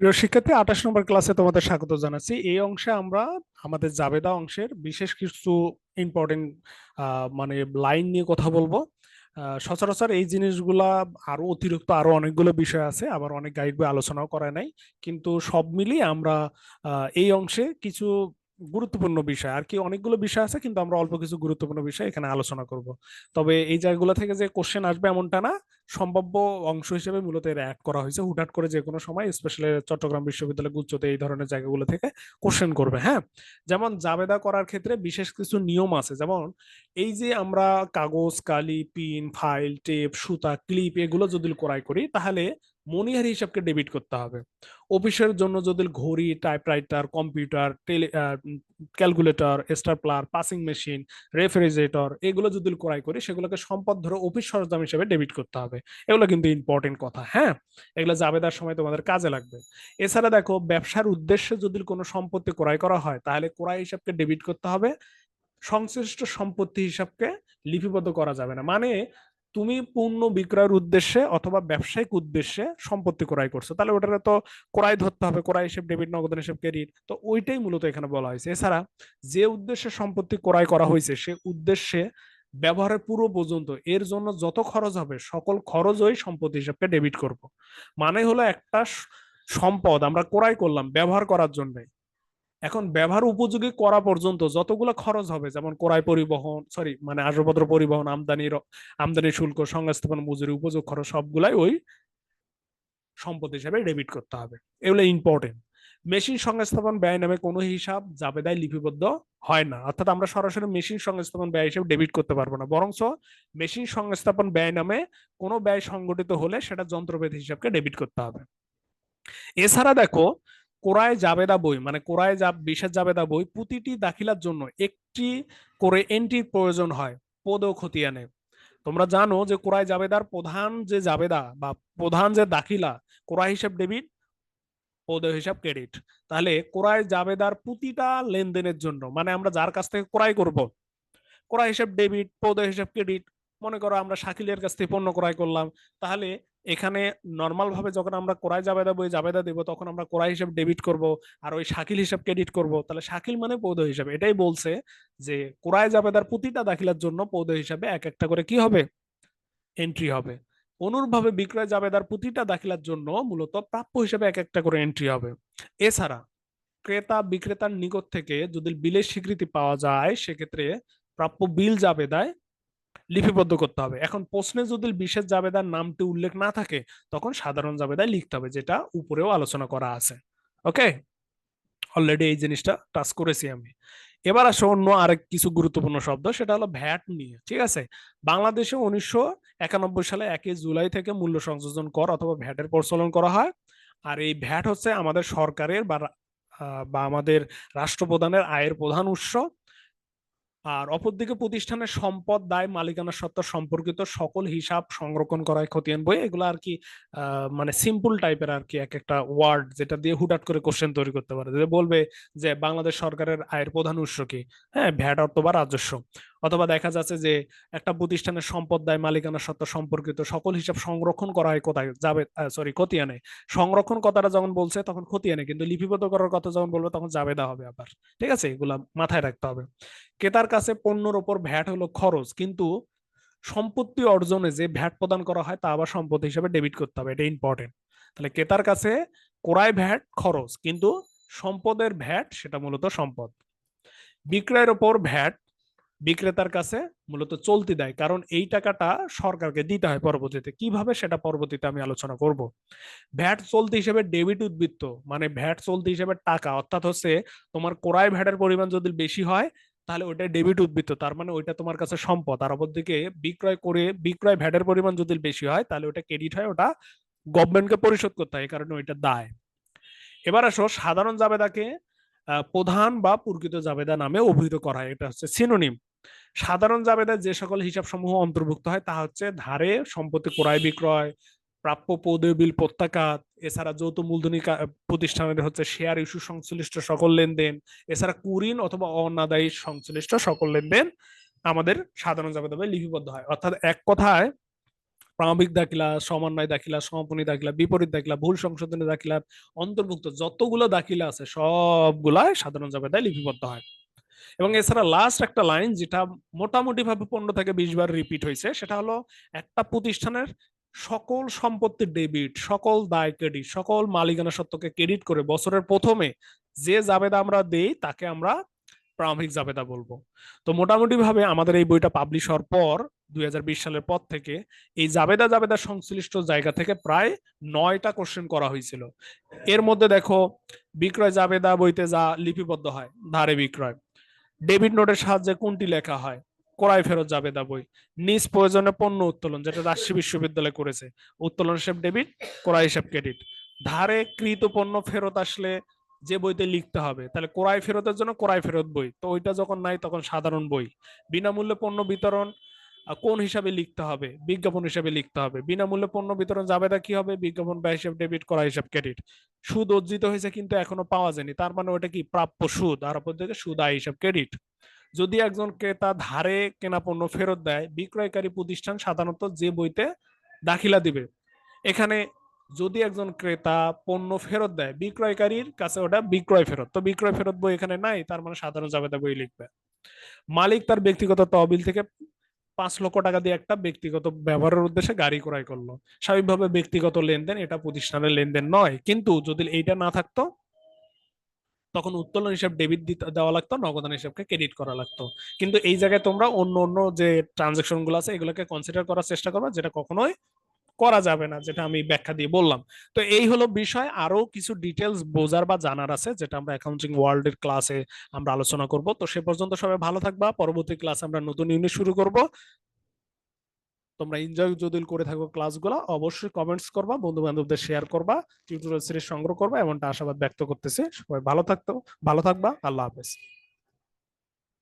প্রিয় শিক্ষার্থী, আঠাশ নম্বর ক্লাসে তোমাদের স্বাগত জানাচ্ছি। এই অংশে আমরা আমাদের জাবেদা অংশের বিশেষ কিছু ইম্পর্টেন্ট মানে লাইন নিয়ে কথা বলব। সচরাচর এই জিনিসগুলা আরও অতিরিক্ত আরও অনেকগুলো বিষয় আছে, আবার অনেক গাইড বই আলোচনাও করা নাই। কিন্তু সব মিলিয়ে আমরা এই অংশে কিছু গুরুত্বপূর্ণ বিষয়। আর কি অনেকগুলো বিষয় আছে, কিন্তু আমরা অল্প কিছু গুরুত্বপূর্ণ বিষয় এখানে আলোচনা করব। তবে এই জায়গাগুলো থেকে যে কোশ্চেন আসবে এমনটা না, সম্ভাব্য অংশ হিসেবে মূলত এর অ্যাড করা হয়েছে। হুটহাট করে যে কোনো সময় স্পেশালি চট্টগ্রাম বিশ্ববিদ্যালয় গুচ্ছতে এই ধরনের জায়গাগুলো থেকে কোশ্চেন করবে হ্যাঁ? যেমন জাবেদা করার ক্ষেত্রে বিশেষ কিছু নিয়ম আছে। যেমন এই যে আমরা কাগজ, কালি পিন ফাইল টেপ সুতা ক্লিপ এগুলো যদি ক্রয় করি, তাহলে মনিহারি হিসাবকে ডেবিট করতে হবে। অফিসের জন্য যদি ঘড়ি typewriter computer tele calculator stapler punching machine refrigerator এগুলো যদি ক্রয় করি, সেগুলোকে সম্পদ ধরে অফিস সরঞ্জাম হিসেবে ডেবিট করতে হবে। এগুলো কিন্তু ইম্পর্টেন্ট কথা হ্যাঁ? এগুলো জাবেদার সময় তোমাদের কাজে লাগবে। এছাড়া দেখো, ব্যবসার উদ্দেশ্যে যদি কোনো সম্পত্তি ক্রয় করা হয়, তাহলে ক্রয় হিসাবকে ডেবিট করতে হবে। সংশ্লিষ্ট সম্পত্তি হিসাবকে লিপিবদ্ধ করা যাবে না। মানে তুমি পণ্য বিক্রয়ের উদ্দেশ্যে অথবা ব্যবসায়িক উদ্দেশ্যে সম্পত্তি ক্রয় করছ, তাহলে ওটারে তো ক্রয় ধরতে হবে, ক্রয় হিসেব ডেবিট নগদান হিসেব ক্রেডিট তো ওইটাই মূলত এখানে বলা হয়েছে। এছাড়া যে উদ্দেশ্যে সম্পত্তি ক্রয় করা হয়েছে, সে উদ্দেশ্যে ব্যবহারের পূর্ব পর্যন্ত এর জন্য যত খরচ হবে, সকল খরচই সম্পত্তি হিসাবকে ডেবিট করব। মানে হলো একটা সম্পদ আমরা ক্রয় করলাম ব্যবহার করার জন্য। এখন ব্যবহার উপযোগী করা পর্যন্ত যতগুলো খরচ হবে, যেমন ক্রয় পরিবহন সরি মানে আসবাবপত্র পরিবহন আমদানির আমদানি শুল্ক, সংস্থাপন, মজুরি, উপযোগ খরচ, সবগুলাই ওই সম্পদ হিসাবে ডেবিট করতে হবে। এগুলো ইম্পর্টেন্ট মেশিন সংস্থাপন ব্যয় নামে কোনো হিসাব জাবেদায় লিপিবদ্ধ হয় না। অর্থাৎ আমরা সরাসরি মেশিন সংস্থাপন ব্যয় হিসেবে ডেবিট করতে পারব না। বরঞ্চ মেশিন সংস্থাপন ব্যয় নামে কোনো ব্যয় সংগঠিত হলে সেটা যন্ত্রপাতি হিসাবকে ডেবিট করতে হবে। এছাড়া দেখো কোরআয় জাবেদা বই মানে কোরায় যা বিশেষ জাবেদা বই, প্রতিটি দাখিলার জন্য একটি করে এন্ট্রির প্রয়োজন হয়, পদ ও খতিয়ানে। তোমরা জানো যে কোরআয় জাবেদার প্রধান যে জাবেদা বা প্রধান যে দাখিলা কোরআ হিসাব ডেবিট পদ হিসাব ক্রেডিট তাহলে কোরআয় জাবেদার প্রতিটা লেনদেনের জন্য মানে আমরা যার কাছ থেকে ক্রয় করব, ক্রয় হিসাব ডেবিট পদ হিসাব ক্রেডিট মনে করো আমরা শাকিলের কাছ থেকে পণ্য ক্রয় করলাম, তাহলে এখানে নর্মাল ভাবে যখন আমরা ক্রয় জাবেদা বই জাবেদা দেবো, তখন আমরা ক্রয় হিসাব ডেবিট করব আর ওই শাকিল হিসাব ক্রেডিট করব। তাহলে শাকিল মানে পৌধ হিসাবে। এটাই বলছে যে ক্রয় জাবেদার প্রতিটা দাখিলার জন্য পৌধ হিসাবে এক একটা করে কি হবে? এন্ট্রি হবে। অনুরূপভাবে বিক্রয় জাবেদার প্রতিটা দাখিলার জন্য মূলত প্রাপ্য হিসাবে এক একটা করে এন্ট্রি হবে। এছাড়া ক্রেতা বিক্রেতার নিকট থেকে যদি বিলের স্বীকৃতি পাওয়া যায়, সেক্ষেত্রে প্রাপ্য বিল জাবেদায় লিপিবদ্ধ করতে হবে। এখন প্রশ্নে যদি বিশেষ জাবেদার নামটি উল্লেখ না থাকে, তখন সাধারণ জাবেদায় লিখতে হবে, যেটা উপরেও আলোচনা করা আছে। ওকে? অলরেডি এই জিনিসটা টাচ করেছি আমি। এবার আসো অন্য আরেক কিছু গুরুত্বপূর্ণ শব্দ, সেটা হলো ভ্যাট নিয়ে, ঠিক আছে? বাংলাদেশে উনিশশো একানব্বই সালে একই জুলাই থেকে মূল্য সংযোজন কর অথবা ভ্যাটের প্রচলন করা হয়। আর এই ভ্যাট হচ্ছে আমাদের সরকারের বা বা আমাদের রাষ্ট্রপ্রধানের আয়ের প্রধান উৎস। আর অপরদিকে প্রতিষ্ঠানের সম্পদ, দায়, মালিকানা সত্ত্ব সম্পর্কিত সকল হিসাব সংরক্ষণ করায় খতিয়ান বই এগুলো আর কি মানে সিম্পল টাইপের আর কি এক একটা ওয়ার্ড যেটা দিয়ে হুটাট করে কোশ্চেন তৈরি করতে পারে। যে বলবে যে বাংলাদেশ সরকারের আয়ের প্রধান উৎস কি? হ্যাঁ ভ্যাট অর্থ বা রাজস্ব। অথবা দেখা যাচ্ছে যে একটা প্রতিষ্ঠানের সম্পদ দায়, মালিকানা সত্ত্ব সম্পর্কিত সকল হিসাব সংরক্ষণ করা হয় কোথায়? যাবে সরি খতিয়ানে। সংরক্ষণ কথাটা যখন বলছে তখন খতিয়ানে, কিন্তু লিপিবদ্ধ করার কথা যখন বলবে তখন জাবেদা হবে আবার। ঠিক আছে? এগুলা মাথায় রাখতে হবে। ক্রেতার কাছে পণ্যর ওপর ভ্যাট হলো খরচ, কিন্তু সম্পত্তি অর্জনে যে ভ্যাট প্রদান করা হয় তা আবার সম্পত্তি হিসেবে ডেবিট করতে হবে, এটা ইম্পর্টেন্ট তাহলে ক্রেতার কাছে ক্রয় ভ্যাট খরচ, কিন্তু সম্পদের ভ্যাট সেটা মূলত সম্পদ। বিক্রয়ের ওপর ভ্যাট বিক্রেতার কাছে মূলত চলতি দেয়, কারণ এই টাকাটা সরকারকে দিতে হয় পরবর্তীতে। কীভাবে সেটা পরবর্তীতে আমি আলোচনা করব? ভ্যাট চলতি হিসেবে ডেবিট উদ্বৃত্ত মানে ভ্যাট চলতি হিসেবে টাকা, অর্থাৎ হচ্ছে তোমার ক্রয় ভ্যাটের পরিমাণ যদি বেশি হয়, তাহলে ওইটা ডেবিট উদ্বৃত্ত, তার মানে ওইটা তোমার কাছে সম্পদ। আর অপরদিকে বিক্রয় করে, বিক্রয় ভ্যাটের পরিমাণ যদি বেশি হয়, তাহলে ওটা ক্রেডিট হয়, ওটা গভর্নমেন্টকে পরিশোধ করতে হয়, এই কারণে ওইটা দায়। এবার আসো, সাধারণ জাবেদাকে প্রধান বা প্রকৃত জাবেদা নামে অভিহিত করা হয়, এটা হচ্ছে সিনোনিম সাধারণ জাবেদায় যে সকল হিসাব সমূহ অন্তর্ভুক্ত হয়, তা হচ্ছে ধারে সম্পত্তি ক্রয় বিক্রয়, প্রাপ্য পদে বিল প্রত্যাঘাত, এছাড়া যৌথ মূলধনী প্রতিষ্ঠানের হচ্ছে শেয়ার ইস্যু সংশ্লিষ্ট সকল লেনদেন, এছাড়া কুরিন অথবা অনাদায়ী সংশ্লিষ্ট সকল লেনদেন আমাদের সাধারণ জাবেদায় লিপিবদ্ধ হয়। অর্থাৎ এক কথায় প্রারম্ভিক দাখিলা, সমন্বয় দাখিলা, সমাপনী দাখিলা, বিপরীত দাখিলা, ভুল সংশোধনী দাখিলা অন্তর্ভুক্ত যতগুলো দাখিলা আছে সবগুলাই সাধারণ জাবেদায় লিপিবদ্ধ হয়। এবং এছাড়া লাস্ট একটা লাইন যেটা মোটামুটি ভাবে পনেরো থেকে বিশ বার রিপিট হয়েছে, সেটা হলো একটা প্রতিষ্ঠানের সকল সম্পত্তির ডেবিট সকল দায় ক্রেডিট সকল মালিকানা সত্ত্বকে ক্রেডিট করে বছরের প্রথমে যে জাবেদা আমরা দেই, তাকে আমরা প্রারম্ভিক জাবেদা বলব। তো মোটামুটি ভাবে আমাদের এই বইটা পাবলিশ হওয়ার পর দুই হাজার বিশ সালের পর থেকে এই জাবেদা জাবেদা সংশ্লিষ্ট জায়গা থেকে প্রায় নয়টা কোশ্চেন করা হয়েছিল। এর মধ্যে দেখো, বিক্রয় জাবেদা বইতে যা লিপিবদ্ধ হয়, ধারে বিক্রয়। ডেবিট নোটের সাহায্যে কোনটি লেখা হয়? ক্রয় ফেরত জাবেদা বই। নিজ প্রয়োজনে পণ্য উত্তোলন, যেটা রাজশাহী বিশ্ববিদ্যালয় করেছে। উত্তোলন হিসেব ডেবিট, ক্রয় হিসেব ক্রেডিট। ধারে কৃত পণ্য ফেরত আসলে যে বইতে লিখতে হবে, তাহলে ক্রয় ফেরতের জন্য ক্রয় ফেরত বই। তো ওইটা যখন নাই, তখন সাধারণ বই। বিনামূল্যে পণ্য বিতরণ কোন হিসাবে লিখতে হবে? বিজ্ঞাপন হিসাবে লিখতে হবে। বিনামূল্যে পণ্য বিতরণ জাবেদা কি হবে? বিজ্ঞাপন ব্যয় হিসাব ডেবিট করা হিসাব ক্রেডিট। সুদ অর্জিত হয়েছে কিন্তু এখনও পাওয়া যায়নি। তার মানে ওটা কি? প্রাপ্য সুদ। আর অপর দিকে সুদ, আয় হিসাব, ক্রেডিট। যদি একজন ক্রেতা ধারে কেনা পণ্য ফেরত দেয়, বিক্রয়কারী প্রতিষ্ঠান সাধারণত যে বইতে দাখিলা দিবে, এখানে যদি একজন ক্রেতা পণ্য ফেরত দেয়, বিক্রয়কারীর কাছে ওটা বিক্রয় ফেরত। তো বিক্রয় ফেরত বই এখানে নাই, তার মানে সাধারণ জাবেদা বই লিখবে। মালিক তার ব্যক্তিগত তহবিল থেকে পাঁচ লক্ষ টাকা দিয়ে একটা ব্যক্তিগত ব্যবহারের উদ্দেশ্যে গাড়ি ক্রয় করল। স্বাভাবিকভাবে ব্যক্তিগত লেনদেন এটা প্রতিষ্ঠানের লেনদেন নয়। কিন্তু যদি এইটা না থাকতো, তখন উত্তোলন হিসাব ডেবিট দিতে, দেওয়া লাগতো, নগদান হিসাবকে ক্রেডিট করা লাগতো। কিন্তু এই জায়গায় তোমরা অন্য অন্য যে ট্রানজেকশনগুলো আছে, এগুলোকে কনসিডার করার চেষ্টা করবা, যেটা কখনোই করা যাবে না, যেটা আমি ব্যাখ্যা দিয়ে বললাম। তো এই হলো বিষয়। আরও কিছু ডিটেলস বোঝার বা জানার আছে, যেটা আমরা অ্যাকাউন্টিং ওয়ার্ল্ড এর ক্লাসে আমরা আলোচনা করব। তো সে পর্যন্ত সবাই ভালো থাকবা। পরবর্তী ক্লাসে আমরা নতুন ইউনিট শুরু করব। তোমরা এনজয় যদি করে থাকো ক্লাসগুলো অবশ্যই কমেন্টস করবা বন্ধু বান্ধবদের শেয়ার করবা টিউটোরিয়াল সিরিজ সংগ্রহ করবা, এমনটা আশাবাদ ব্যক্ত করতেছে। সবাই ভালো থাকতো, ভালো থাকবা, আল্লাহ হাফেজ।